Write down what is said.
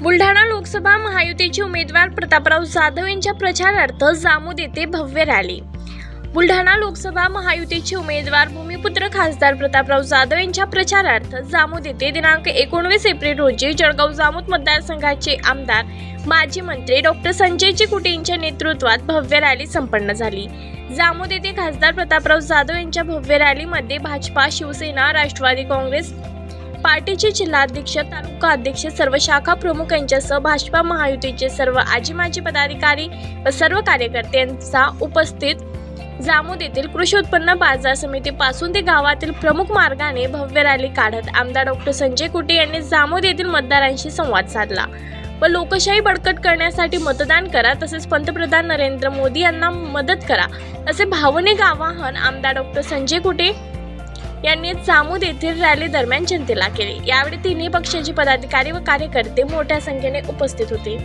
बुलढाणा लोकसभा महायुतीचे उमेदवार प्रतापराव जाधव यांच्या प्रचारार्थ जामोद येथे भव्य रॅली. बुलढाणा लोकसभा महायुतीचे उमेदवार भूमिपुत्र खासदार प्रतापराव जाधव यांच्या प्रचारार्थ जामोद येथे दिनांक एकोणवीस एप्रिल रोजी जळगाव जामोद मतदारसंघाचे आमदार माजी मंत्री डॉक्टर संजयजी कुटे यांच्या नेतृत्वात भव्य रॅली संपन्न झाली. जामोद येथे खासदार प्रतापराव जाधव यांच्या भव्य रॅलीमध्ये भाजपा शिवसेना राष्ट्रवादी काँग्रेस पार्टीचे जिल्हाध्यक्ष तालुका अध्यक्ष सर्व शाखा प्रमुख यांच्यासह भाजपा महायुतीचे सर्व आजी माजी पदाधिकारी व सर्व कार्यकर्त्यांचा उपस्थित जामोद येथील कृषी उत्पन्न बाजार समितीपासून ते गावातील प्रमुख मार्गाने भव्य रॅली काढत आमदार डॉक्टर संजय कुटे यांनी जामोद येथील मतदारांशी संवाद साधला व लोकशाही बळकट करण्यासाठी मतदान करा तसेच पंतप्रधान नरेंद्र मोदी यांना मदत करा असे भावनिक आवाहन आमदार डॉक्टर संजय कुटे यांनी जामोद येथील रॅली दरम्यान जनतेला केली. यावेळी तिन्ही पक्षाचे पदाधिकारी व कार्यकर्ते मोठ्या संख्येने उपस्थित होते.